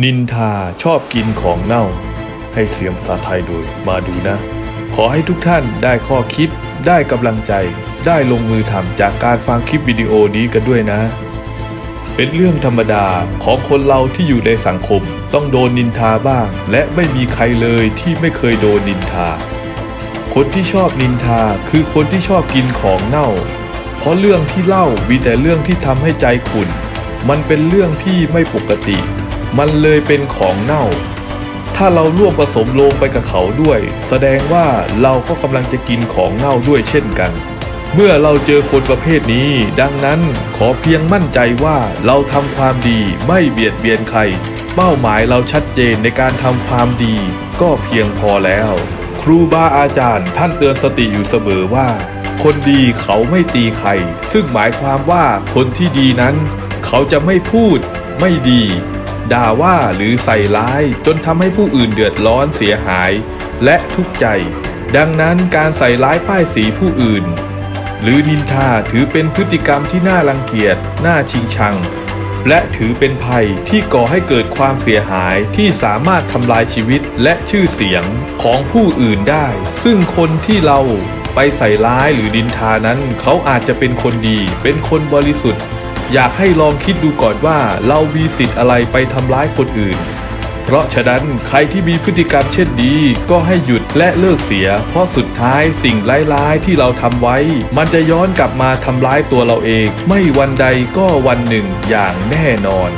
นินทาชอบกินของเน่า ให้เสียงภาษาไทยโดยมาดูนะ ขอให้ทุกท่านได้ข้อคิด ได้กำลังใจ ได้ลงมือทำจากการฟังคลิปวิดีโอนี้กันด้วยนะ เป็นเรื่องธรรมดาของคนเราที่อยู่ในสังคม ต้องโดนนินทาบ้าง และไม่มีใครเลยที่ไม่เคยโดนนินทา คนที่ชอบนินทาคือคนที่ชอบกินของเน่า เพราะเรื่องที่เล่ามีแต่เรื่องที่ทำให้ใจขุ่นมันเป็นเรื่องที่ไม่ปกติ มันเลยเป็นของเน่า ถ้าเราร่วมผสมลงไปกับเขาด้วย แสดงว่าเราก็กำลังจะกินของเน่าด้วยเช่นกัน เมื่อเราเจอคนประเภทนี้ ดังนั้นขอเพียงมั่นใจว่าเราทำความดีไม่เบียดเบียนใคร เป้าหมายเราชัดเจนในการทำความดี ก็เพียงพอแล้ว ครูบาอาจารย์ท่านเตือนสติอยู่เสมอว่าคนดีเขาไม่ตีใคร ซึ่งหมายความว่าคนที่ดีนั้น เขาจะไม่พูด ไม่ดี ด่าว่าหรือใส่ร้ายจนทำให้ผู้อื่นเดือดร้อนเสียหาย และทุกข์ใจ ดังนั้นการใส่ร้ายป้ายสีผู้อื่น หรือนินทาถือเป็นพฤติกรรมที่น่ารังเกียจน่าชิงชัง และถือเป็นภัยที่ก่อให้เกิดความเสียหายที่สามารถทำลายชีวิตและชื่อเสียงของผู้อื่นได้ ซึ่งคนที่เราไปใส่ร้ายหรือดินทานั้น เขาอาจจะเป็นคนดี เป็นคนบริสุทธิ์ อยากให้ลองคิดดูก่อนว่าเรามีสิทธิ์อะไรไปทำร้ายคนอื่น เพราะฉะนั้นใครที่มีพฤติกรรมเช่นนี้ก็ให้หยุดและเลิกเสีย เพราะสุดท้ายสิ่งร้ายๆที่เราทำไว้ มันจะย้อนกลับมาทำร้ายตัวเราเอง ไม่วันใดก็วันหนึ่งอย่างแน่นอน